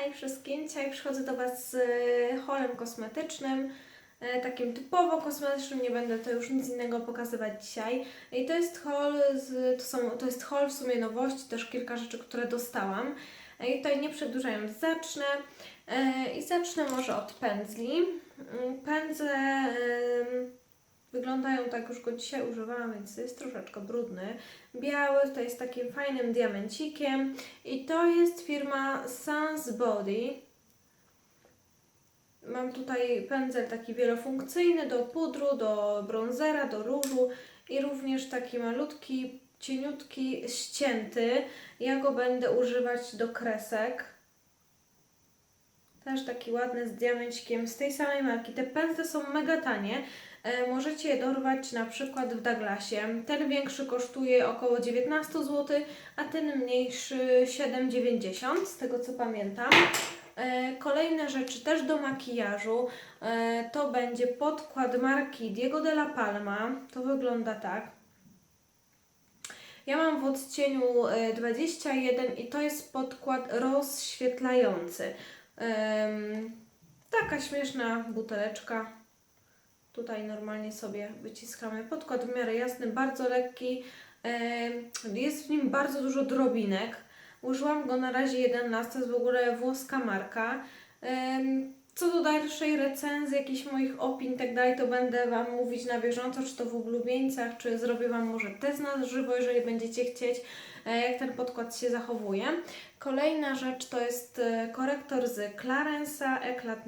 Hej wszystkim, dzisiaj przychodzę do Was z e, holem kosmetycznym, e, takim typowo kosmetycznym, nie będę to już nic innego pokazywać dzisiaj. I to jest hol, z, to, są, to jest hol w sumie nowości, też kilka rzeczy, które dostałam. E, I tutaj nie przedłużając zacznę i zacznę może od pędzli. Mm, Pędzle wyglądają tak, już go dzisiaj używałam, więc jest troszeczkę brudny. Biały, to jest takim fajnym diamencikiem. I to jest firma Sans Body. Mam tutaj pędzel taki wielofunkcyjny do pudru, do bronzera, do różu i również taki malutki, cieniutki, ścięty. Ja go będę używać do kresek. Też taki ładny z diamencikiem z tej samej marki. Te pędzle są mega tanie. E, Możecie je dorwać na przykład w Douglasie. Ten większy kosztuje około 19 zł, a ten mniejszy 7,90 z tego co pamiętam. E, Kolejne rzeczy też do makijażu e, to będzie podkład marki Diego de la Palma. To wygląda tak. Ja mam w odcieniu e, 21 i to jest podkład rozświetlający. Taka śmieszna buteleczka. Tutaj normalnie sobie wyciskamy podkład w miarę jasny, bardzo lekki. Jest w nim bardzo dużo drobinek. Użyłam go na razie 11, to jest w ogóle włoska marka. Co do dalszej recenzji, jakichś moich opinii tak dalej, to będę Wam mówić na bieżąco, czy to w ulubieńcach, czy zrobię Wam może test na żywo, jeżeli będziecie chcieć, e, jak ten podkład się zachowuje. Kolejna rzecz to jest e, korektor z Clarensa Eclat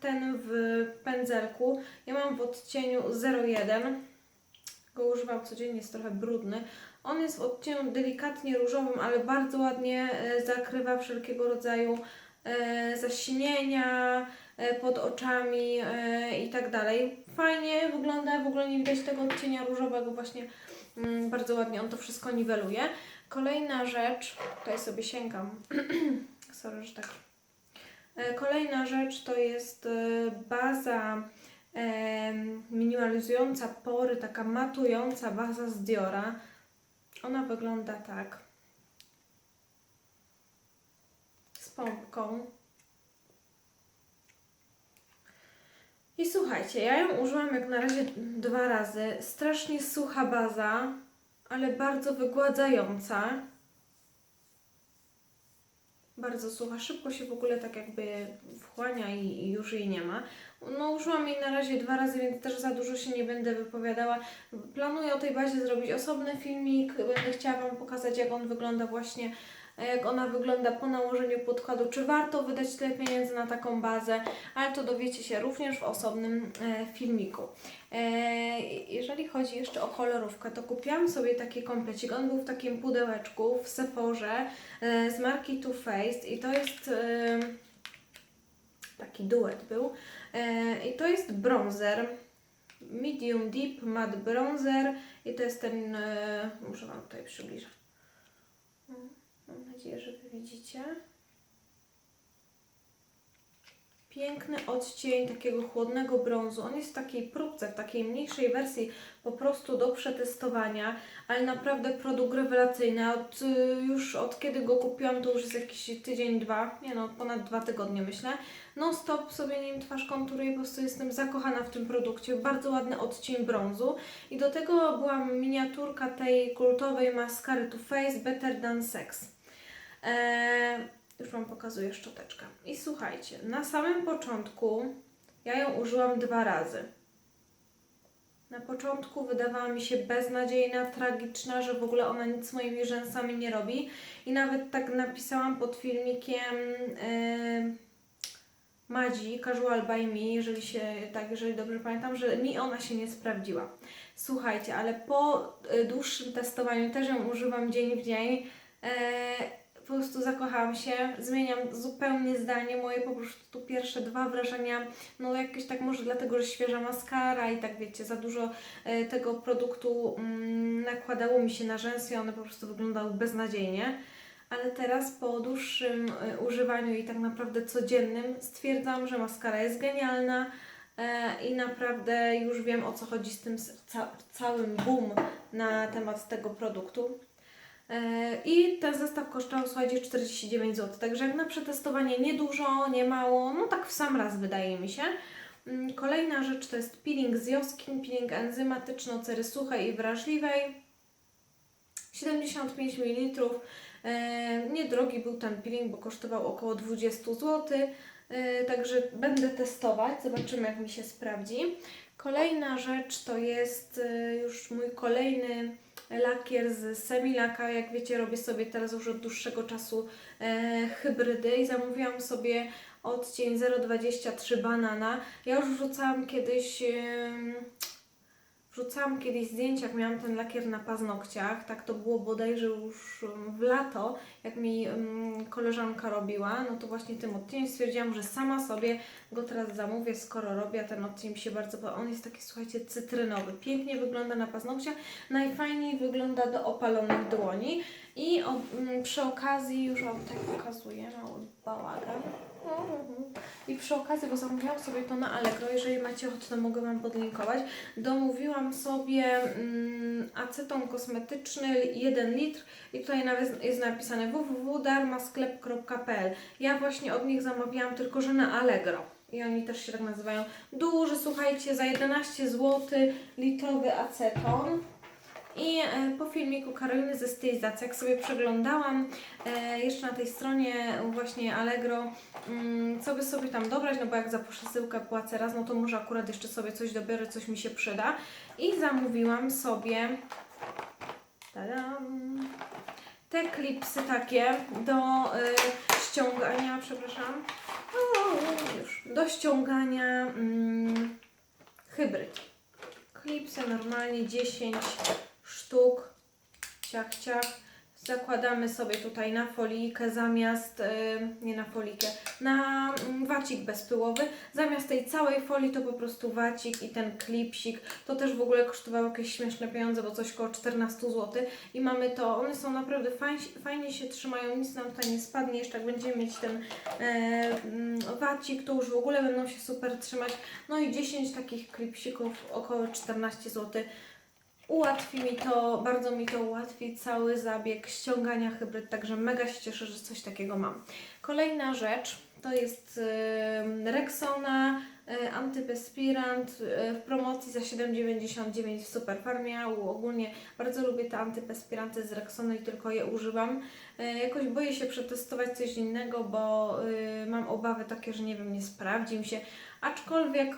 ten w pędzelku. Ja mam w odcieniu 01. Go używam codziennie, jest trochę brudny. On jest w odcieniu delikatnie różowym, ale bardzo ładnie e, zakrywa wszelkiego rodzaju zaśnienia pod oczami e, i tak dalej. Fajnie wygląda, w ogóle nie widać tego odcienia różowego, właśnie mm, bardzo ładnie on to wszystko niweluje. Kolejna rzecz, tutaj sobie sięgam, sorry, że tak. E, Kolejna rzecz to jest e, baza minimalizująca pory, taka matująca baza z Diora. Ona wygląda tak. Z pompką. I słuchajcie, ja ją użyłam jak na razie dwa razy. Strasznie sucha baza, ale bardzo wygładzająca. Bardzo sucha, szybko się w ogóle tak jakby wchłania i, i już jej nie ma. No użyłam jej na razie dwa razy, więc też za dużo się nie będę wypowiadała. Planuję o tej bazie zrobić osobny filmik. Będę chciała Wam pokazać, jak on wygląda właśnie, e, jak ona wygląda po nałożeniu podkładu. Czy warto wydać tyle pieniędzy na taką bazę, ale to dowiecie się również w osobnym e, filmiku. E, jeżeli chodzi jeszcze o kolorówkę, to kupiłam sobie taki komplecik. On był w takim pudełeczku w Sephorze e, z marki Too Faced i to jest taki duet był. I to jest bronzer. Medium Deep Matte Bronzer i to jest ten, muszę Wam tutaj przybliżyć. Mam nadzieję, że Wy widzicie. Piękny odcień takiego chłodnego brązu. On jest w takiej próbce, w takiej mniejszej wersji po prostu do przetestowania, ale naprawdę produkt rewelacyjny. Od, y, już od kiedy go kupiłam, to już jest jakiś tydzień, dwa, nie no, ponad dwa tygodnie myślę. Non stop sobie nim twarz konturuję, po prostu jestem zakochana w tym produkcie. Bardzo ładny odcień brązu. I do tego była miniaturka tej kultowej maskary Too Faced Better Than Sex. Eee, już Wam pokazuję szczoteczkę. I słuchajcie, na samym początku ja ją użyłam dwa razy. Na początku wydawała mi się beznadziejna, tragiczna, że w ogóle ona nic z moimi rzęsami nie robi. I nawet tak napisałam pod filmikiem yy, Madzi, Casual by Me, jeżeli się, tak, jeżeli dobrze pamiętam, że mi ona się nie sprawdziła. Słuchajcie, ale po y, dłuższym testowaniu też ją używam dzień w dzień. e, po prostu zakochałam się, zmieniam zupełnie zdanie, moje po prostu pierwsze dwa wrażenia, no jakieś tak może dlatego, że świeża maskara i tak wiecie, za dużo e, tego produktu mm, nakładało mi się na rzęsy i one po prostu wyglądały beznadziejnie. Ale teraz po dłuższym e, używaniu i tak naprawdę codziennym stwierdzam, że maskara jest genialna e, i naprawdę już wiem o co chodzi z tym całym boom na temat tego produktu. E, I ten zestaw kosztował, słuchajcie, 49 zł. Także jak na przetestowanie niedużo, nie mało, no tak w sam raz wydaje mi się. Mm, Kolejna rzecz to jest peeling z Joskin, peeling enzymatyczny cery suchej i wrażliwej. 75 ml. E, niedrogi był ten peeling, bo kosztował około 20 zł. E, także będę testować, zobaczymy jak mi się sprawdzi. Kolejna rzecz to jest już mój kolejny lakier z Semilaka. Jak wiecie, robię sobie teraz już od dłuższego czasu e, hybrydy i zamówiłam sobie odcień 023 banana. Ja już wrzucałam kiedyś. em, Wrzucałam kiedyś zdjęcia, jak miałam ten lakier na paznokciach. Tak to było bodajże już em, w lato, jak mi em, koleżanka robiła. No to właśnie tym odcieniem stwierdziłam, że sama sobie go teraz zamówię, skoro robię. Ten odcień mi się bardzo podoba. On jest taki, słuchajcie, cytrynowy. Pięknie wygląda na paznokciach. Najfajniej wygląda do opalonych dłoni. I o, mm, przy okazji, już Wam tutaj pokazuję, mały bałagan. I przy okazji, bo zamówiłam sobie to na Allegro, jeżeli macie ochotę, mogę Wam podlinkować. Domówiłam sobie mm, aceton kosmetyczny 1 litr i tutaj nawet jest napisane www.darmasklep.pl Ja właśnie od nich zamawiałam, tylko że na Allegro. I oni też się tak nazywają. Duży, słuchajcie, za 11 zł litrowy aceton. I e, po filmiku Karoliny ze stylizacji, jak sobie przeglądałam e, jeszcze na tej stronie właśnie Allegro, mm, co by sobie tam dobrać, no bo jak za przesyłkę płacę raz, no to może akurat jeszcze sobie coś dobiorę, coś mi się przyda. I zamówiłam sobie te klipsy takie do e, ściągania, przepraszam, już, do ściągania mm, hybryd. Klipsy normalnie 10 sztuk, ciach, ciach. Zakładamy sobie tutaj na folijkę zamiast, y, nie na folijkę, na mm, wacik bezpyłowy. Zamiast tej całej folii to po prostu wacik i ten klipsik. To też w ogóle kosztowało jakieś śmieszne pieniądze, bo coś koło 14 zł. I mamy to, one są naprawdę fajnie, fajnie się trzymają, nic nam tutaj nie spadnie. Jeszcze jak będziemy mieć ten e, mm, wacik, to już w ogóle będą się super trzymać. No i 10 takich klipsików, około 14 zł. Ułatwi mi to, bardzo mi to ułatwi cały zabieg ściągania hybryd, także mega się cieszę, że coś takiego mam. Kolejna rzecz to jest y, Rexona y, Antyperspirant y, w promocji za 7,99 w Superfarmie. Ogólnie bardzo lubię te antyperspiranty z Rexona i tylko je używam. Jakoś boję się przetestować coś innego, bo mam obawy takie, że nie wiem, nie sprawdzi mi się. Aczkolwiek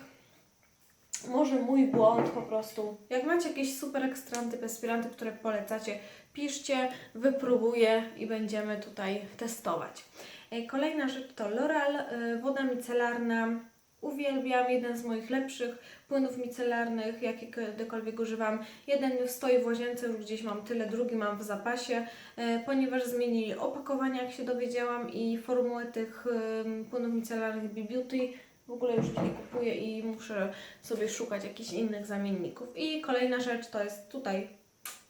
może mój błąd po prostu. Jak macie jakieś super ekstra antyperspiranty, które polecacie, piszcie, wypróbuję i będziemy tutaj testować. E, Kolejna rzecz to L'Oreal, e, woda micelarna. Uwielbiam, jeden z moich lepszych płynów micelarnych, jakie kiedykolwiek używam. Jeden stoi w łazience, już gdzieś mam tyle, drugi mam w zapasie, e, ponieważ zmienili opakowania, jak się dowiedziałam, i formułę tych płynów micelarnych B-Beauty. W ogóle już nie kupuję i muszę sobie szukać jakichś innych zamienników. I kolejna rzecz to jest tutaj.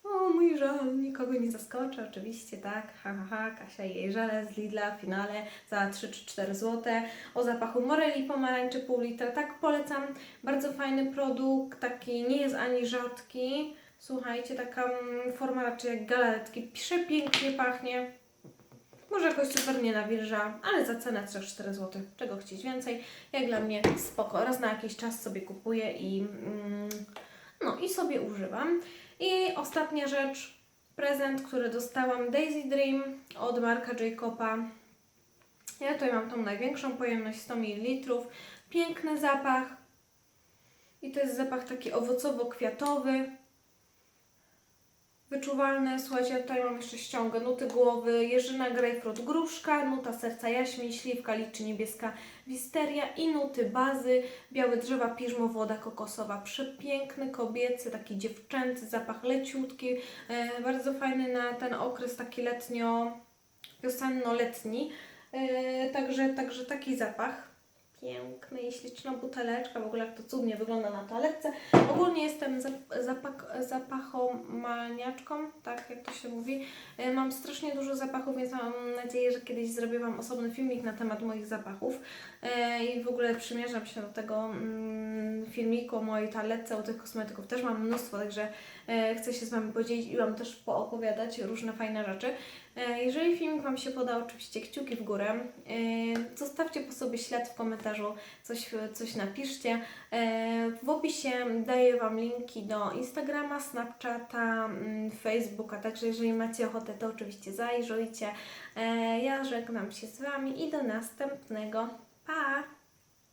O, mój żel, nikogo nie zaskoczę, oczywiście, tak. Ha, ha, ha, Kasia jej żele z Lidla finale za 3 czy 4 zł. O zapachu moreli pomarańczy pół litra. Tak, polecam. Bardzo fajny produkt, taki nie jest ani rzadki. Słuchajcie, taka mm, forma raczej jak galaretki. Przepięknie pachnie. Może jakoś super nie nawilża, ale za cenę 3-4 zł. Czego chcieć więcej? Jak dla mnie spoko. Raz na jakiś czas sobie kupuję i mm, no i sobie używam. I ostatnia rzecz, prezent, który dostałam Daisy Dream od Marka Jacoba. Ja tutaj mam tą największą pojemność 100 ml. Piękny zapach. I to jest zapach taki owocowo-kwiatowy. Wyczuwalne, słuchajcie, tutaj mam jeszcze ściągę nuty głowy, jeżyna, grejpfrut, gruszka, nuta serca jaśmin, śliwka, liczy niebieska, wisteria i nuty bazy, białe drzewa, piżmo, woda kokosowa. Przepiękny, kobiecy, taki dziewczęcy zapach leciutki, e, bardzo fajny na ten okres taki letnio, wiosenno-letni. E, także, także taki zapach. Piękny i śliczna buteleczka, w ogóle jak to cudnie wygląda na toaletce. Ogólnie jestem zap- zapak- zapachomaniaczką, tak jak to się mówi. E, Mam strasznie dużo zapachów, więc mam nadzieję, że kiedyś zrobię Wam osobny filmik na temat moich zapachów. E, I w ogóle przymierzam się do tego mm, filmiku o mojej toaletce, o tych kosmetyków też mam mnóstwo, także e, chcę się z Wami podzielić i Wam też poopowiadać różne fajne rzeczy. E, Jeżeli filmik Wam się poda, oczywiście kciuki w górę. E, Zostawcie po sobie ślad w komentarzu, coś, coś napiszcie. E, W opisie daję Wam linki do Instagrama, Snapchata, mm, Facebooka, także jeżeli macie ochotę, to oczywiście zajrzyjcie. Ja żegnam się z Wami i do następnego. Pa!